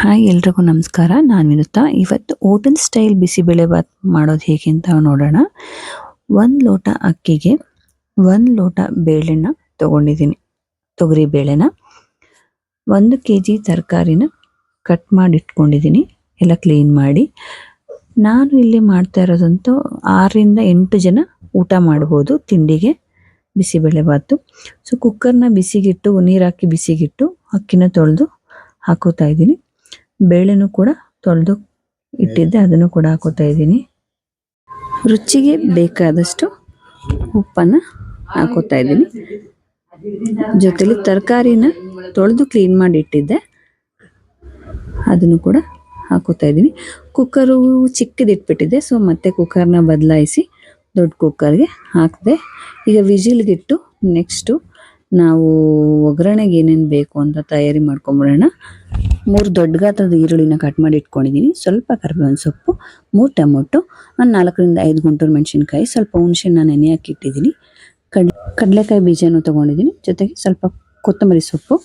Hi, ಎಲ್ರಿಗೂ ನಮಸ್ಕಾರ. ನಾನು ವಿನುತಾ. ಇವತ್ತು ಓಟನ್ ಸ್ಟೈಲ್ ಬಿಸಿಬೇಳೆಬಾತ್ ಮಾಡೋದು ಹೇಗೆ ಅಂತ ನೋಡೋಣ. ಒಂದು ಲೋಟ ಅಕ್ಕಿಗೆ ಒಂದು ಲೋಟ ಬೇಳೆನ ತೊಗೊಂಡಿದ್ದೀನಿ. ತೊಗರಿ ಬೇಳೆನ. ಒಂದು ಕೆ ಜಿ ತರಕಾರಿನ ಕಟ್ ಮಾಡಿ ಇಟ್ಕೊಂಡಿದ್ದೀನಿ ಎಲ್ಲ ಕ್ಲೀನ್ ಮಾಡಿ. ನಾನು ಇಲ್ಲಿ ಮಾಡ್ತಾ ಇರೋದಂತೂ ಆರರಿಂದ ಎಂಟು ಜನ ಊಟ ಮಾಡ್ಬೋದು ತಿಂಡಿಗೆ ಬಿಸಿಬೇಳೆಬಾತು ಸೊ ಕುಕ್ಕರ್ನ ಬಿಸಿಗಿಟ್ಟು, ನೀರು ಹಾಕಿ ಬಿಸಿಗಿಟ್ಟು ಅಕ್ಕಿನ ತೊಳೆದು ಹಾಕೋತಾ ಇದ್ದೀನಿ. ಬೇಳೆನೂ ಕೂಡ ತೊಳೆದು ಇಟ್ಟಿದ್ದೆ, ಅದನ್ನು ಕೂಡ ಹಾಕೋತಾ ಇದ್ದೀನಿ. ರುಚಿಗೆ ಬೇಕಾದಷ್ಟು ಉಪ್ಪನ್ನು ಹಾಕೋತಾ ಇದ್ದೀನಿ. ಜೊತೆಲಿ ತರಕಾರಿನ ತೊಳೆದು ಕ್ಲೀನ್ ಮಾಡಿ ಇಟ್ಟಿದ್ದೆ, ಅದನ್ನು ಕೂಡ ಹಾಕೋತಾ ಇದ್ದೀನಿ. ಕುಕ್ಕರು ಚಿಕ್ಕದಿಟ್ಬಿಟ್ಟಿದ್ದೆ ಸೊ ಮತ್ತೆ ಕುಕ್ಕರ್ನ ಬದಲಾಯಿಸಿ ದೊಡ್ಡ ಕುಕ್ಕರ್ಗೆ ಹಾಕಿದೆ. ಈಗ ವಿಜಿಲ್ಗಿಟ್ಟು ನೆಕ್ಸ್ಟು ನಾವು ಒಗ್ಗರಣೆಗೆ ಏನೇನು ಬೇಕು ಅಂತ ತಯಾರಿ ಮಾಡ್ಕೊಂಬಿಡೋಣ. ಮೂರು ದೊಡ್ಡ ಗಾತ್ರದ ಈರುಳ್ಳಿನ ಕಟ್ ಮಾಡಿ ಇಟ್ಕೊಂಡಿದ್ದೀನಿ ಸ್ವಲ್ಪ ಕರಿಬೇವಿನ ಸೊಪ್ಪು, ಮೂರು ಟೊಮೊಟೊ, ಒಂದು ನಾಲ್ಕರಿಂದ ಐದು ಗುಂಟೂರು ಮೆಣಸಿನ್ಕಾಯಿ, ಸ್ವಲ್ಪ ಹುಣಸೆನ ನೆನೆ ಹಾಕಿಟ್ಟಿದ್ದೀನಿ ಕಡ್, ಕಡಲೆಕಾಯಿ ಬೀಜನೂ ತೊಗೊಂಡಿದ್ದೀನಿ ಜೊತೆಗೆ ಸ್ವಲ್ಪ ಕೊತ್ತಂಬರಿ ಸೊಪ್ಪು.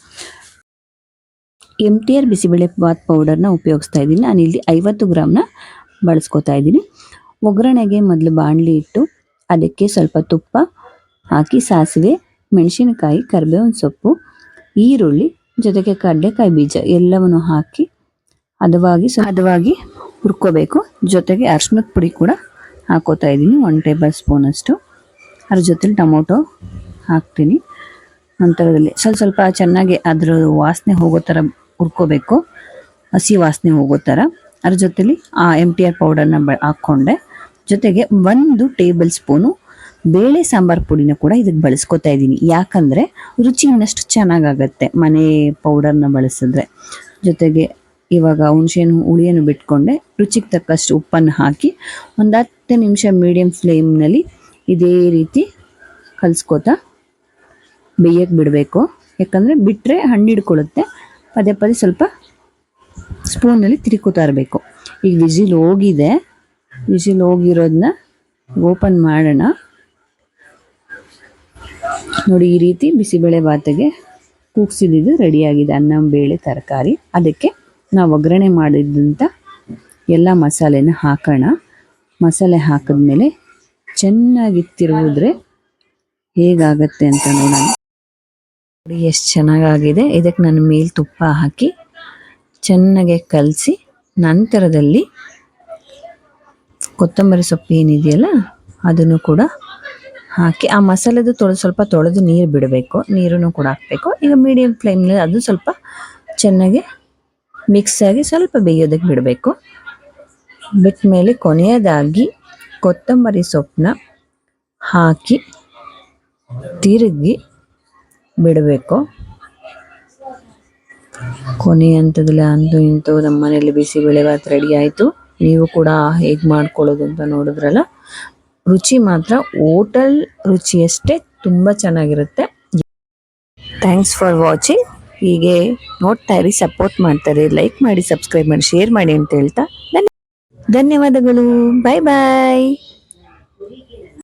M T R bisibele bath ಪೌಡರ್ನ ಉಪಯೋಗಿಸ್ತಾ ಇದ್ದೀನಿ. ಇಲ್ಲಿ ಐವತ್ತು ಗ್ರಾಮ್ನ ಬಳಸ್ಕೊತಾ ಇದ್ದೀನಿ. ಒಗ್ಗರಣೆಗೆ ಮೊದಲು ಬಾಣಲಿ ಇಟ್ಟು, ಅದಕ್ಕೆ ಸ್ವಲ್ಪ ತುಪ್ಪ ಹಾಕಿ, ಸಾಸಿವೆ, ಮೆಣಸಿನಕಾಯಿ, ಕರಿಬೇವಿನ ಸೊಪ್ಪು, ಈರುಳ್ಳಿ ಜೊತೆಗೆ ಕಡಲೆಕಾಯಿ ಬೀಜ ಎಲ್ಲವನ್ನು ಹಾಕಿ ಹದವಾಗಿ ಹದವಾಗಿ ಹುರ್ಕೋಬೇಕು. ಜೊತೆಗೆ ಅರ್ಶಿನದ ಪುಡಿ ಕೂಡ ಹಾಕೋತಾ ಇದ್ದೀನಿ. ಒನ್ ಟೇಬಲ್ ಸ್ಪೂನ್ ಅಷ್ಟು. ಅದ್ರ ಜೊತೆಲಿ ಟೊಮೊಟೊ ಹಾಕ್ತೀನಿ. ನಂತರದಲ್ಲಿ ಸ್ವಲ್ಪ ಸ್ವಲ್ಪ ಚೆನ್ನಾಗಿ ಅದರ ವಾಸನೆ ಹೋಗೋ ಥರ ಹುರ್ಕೋಬೇಕು. ಹಸಿ ವಾಸನೆ ಹೋಗೋ ಥರ. ಅದ್ರ ಜೊತೇಲಿ ಆ ಎಂ ಟಿ ಆರ್ ಪೌಡರ್ನ ಬ ಹಾಕ್ಕೊಂಡೆ. ಜೊತೆಗೆ ಒಂದು ಟೇಬಲ್ ಸ್ಪೂನು ಬೇಳೆ ಸಾಂಬಾರ್ ಪುಡಿನ ಕೂಡ ಇದಕ್ಕೆ ಬಳಸ್ಕೊತಾ ಇದ್ದೀನಿ ಯಾಕಂದರೆ ರುಚಿ ಇನ್ನಷ್ಟು ಚೆನ್ನಾಗಾಗತ್ತೆ. ಮನೆ ಪೌಡರ್ನ ಬಳಸಿದ್ರೆ. ಜೊತೆಗೆ ಇವಾಗ ಹುಣಸೆಹಣ್ಣು ಹುಳಿಯನ್ನು ಬಿಟ್ಕೊಂಡೆ ರುಚಿಗೆ ತಕ್ಕಷ್ಟು ಉಪ್ಪನ್ನು ಹಾಕಿ ಒಂದು ಹತ್ತು ನಿಮಿಷ ಮೀಡಿಯಮ್ ಫ್ಲೇಮ್ನಲ್ಲಿ ಇದೇ ರೀತಿ ಕಲಿಸ್ಕೋತಾ ಬೇಯಕ್ಕೆ ಬಿಡಬೇಕು. ಯಾಕಂದರೆ ಬಿಟ್ಟರೆ ಹಣ್ಣು ಹಿಡ್ಕೊಳ್ಳುತ್ತೆ ಪದೇ ಪದೇ ಸ್ವಲ್ಪ ಸ್ಪೂನಲ್ಲಿ ತಿರುಕೋತಾ ಇರಬೇಕು. ಈಗ ವಿಸಿಲ್ ಹೋಗಿದೆ. ವಿಸಿಲ್ ಹೋಗಿರೋದನ್ನ ಓಪನ್ ಮಾಡೋಣ. ನೋಡಿ ಈ ರೀತಿ ಬಿಸಿಬೇಳೆ ಬಾತಿಗೆ ಕೂಗ್ಸಿದ್ದು ರೆಡಿಯಾಗಿದೆ. ಅನ್ನ, ಬೇಳೆ, ತರಕಾರಿ. ಅದಕ್ಕೆ ನಾವು ಒಗ್ಗರಣೆ ಮಾಡಿದ್ದಂಥ ಎಲ್ಲ ಮಸಾಲೆನ ಹಾಕೋಣ. ಮಸಾಲೆ ಹಾಕಿದ್ಮೇಲೆ ಚೆನ್ನಾಗಿ ತಿರುಗಿದ್ರೆ ಹೇಗಾಗತ್ತೆ ಅಂತ ನೋಡೋಣ. ನೋಡಿ ಎಷ್ಟು ಚೆನ್ನಾಗಾಗಿದೆ. ಇದಕ್ಕೆ ನಾನು ಮೇಲೆ ತುಪ್ಪ ಹಾಕಿ ಚೆನ್ನಾಗೆ ಕಲಸಿ ನಂತರದಲ್ಲಿ ಕೊತ್ತಂಬರಿ ಸೊಪ್ಪು ಏನಿದೆಯಲ್ಲ, ಅದನ್ನು ಕೂಡ ಹಾಕಿ ಆ ಮಸಾಲೆದು ತೊಳೆದು ಸ್ವಲ್ಪ ತೊಳೆದು ನೀರು ಬಿಡಬೇಕು. ನೀರನ್ನು ಕೂಡ ಹಾಕಬೇಕು. ಈಗ ಮೀಡಿಯಮ್ ಫ್ಲೇಮ್ನಲ್ಲಿ ಅದು ಸ್ವಲ್ಪ ಚೆನ್ನಾಗಿ ಮಿಕ್ಸ್ ಆಗಿ ಸ್ವಲ್ಪ ಬೇಯೋದಕ್ಕೆ ಬಿಡಬೇಕು. ಬಿಟ್ಟ ಮೇಲೆ ಕೊನೆಯದಾಗಿ ಕೊತ್ತಂಬರಿ ಸೊಪ್ಪನ್ನ ಹಾಕಿ ತಿರುಗಿ ಬಿಡಬೇಕು. ಕೊನೆ ಹಂತದಲ್ಲಿ ಅಂತೂ ಇಂತೂ ನಮ್ಮ ಮನೇಲಿ ಬಿಸಿಬೇಳೆಭಾತ್ ರೆಡಿ ಆಯಿತು. ನೀವು ಕೂಡ ಹೇಗೆ ಮಾಡ್ಕೊಳ್ಳೋದು ಅಂತ ನೋಡಿದ್ರಲ್ಲ? ರುಚಿ ಮಾತ್ರ, ಹೋಟೆಲ್ ರುಚಿಯಷ್ಟೇ ತುಂಬ ಚೆನ್ನಾಗಿರುತ್ತೆ. ಥ್ಯಾಂಕ್ಸ್ ಫಾರ್ ವಾಚಿಂಗ್ ಹೀಗೆ ನೋಡ್ತಾ ಇರಿ ಸಪೋರ್ಟ್ ಮಾಡ್ತಾರೆ ಲೈಕ್ ಮಾಡಿ ಸಬ್ಸ್ಕ್ರೈಬ್ ಮಾಡಿ ಶೇರ್ ಮಾಡಿ ಅಂತ ಹೇಳ್ತಾ ಧನ್ಯ- ಧನ್ಯವಾದಗಳು. ಬಾಯ್ ಬಾಯ್